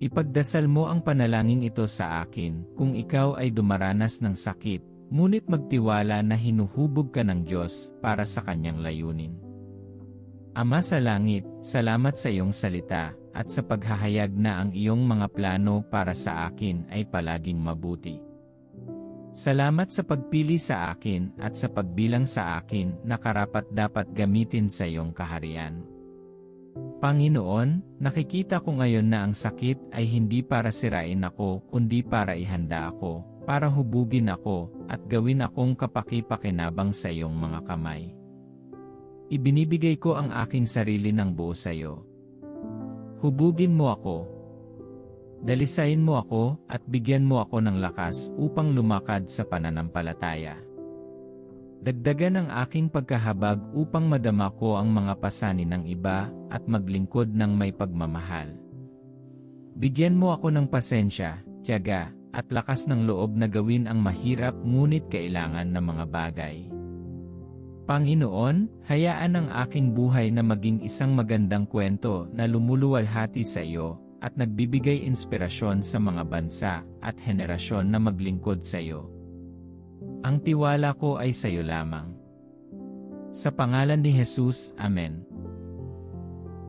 Ipagdasal mo ang panalangin ito sa akin kung ikaw ay dumaranas ng sakit, ngunit magtiwala na hinuhubog ka ng Diyos para sa kanyang layunin. Ama sa langit, salamat sa iyong salita, at sa paghahayag na ang iyong mga plano para sa akin ay palaging mabuti. Salamat sa pagpili sa akin at sa pagbilang sa akin na karapat dapat gamitin sa iyong kaharian. Panginoon, nakikita ko ngayon na ang sakit ay hindi para sirain ako kundi para ihanda ako, para hubugin ako, at gawin akong kapaki-pakinabang sa iyong mga kamay. Ibinibigay ko ang aking sarili ng buo sa iyo. Hubugin mo ako. Dalisayin mo ako at bigyan mo ako ng lakas upang lumakad sa pananampalataya. Dagdagan ang aking pagkahabag upang madama ko ang mga pasanin ng iba at maglingkod ng may pagmamahal. Bigyan mo ako ng pasensya, tiyaga, at lakas ng loob na gawin ang mahirap ngunit kailangan na mga bagay. Panginoon, hayaan ang aking buhay na maging isang magandang kwento na lumuluwalhati sa iyo at nagbibigay inspirasyon sa mga bansa at henerasyon na maglingkod sa iyo. Ang tiwala ko ay sa iyo lamang. Sa pangalan ni Jesus, Amen.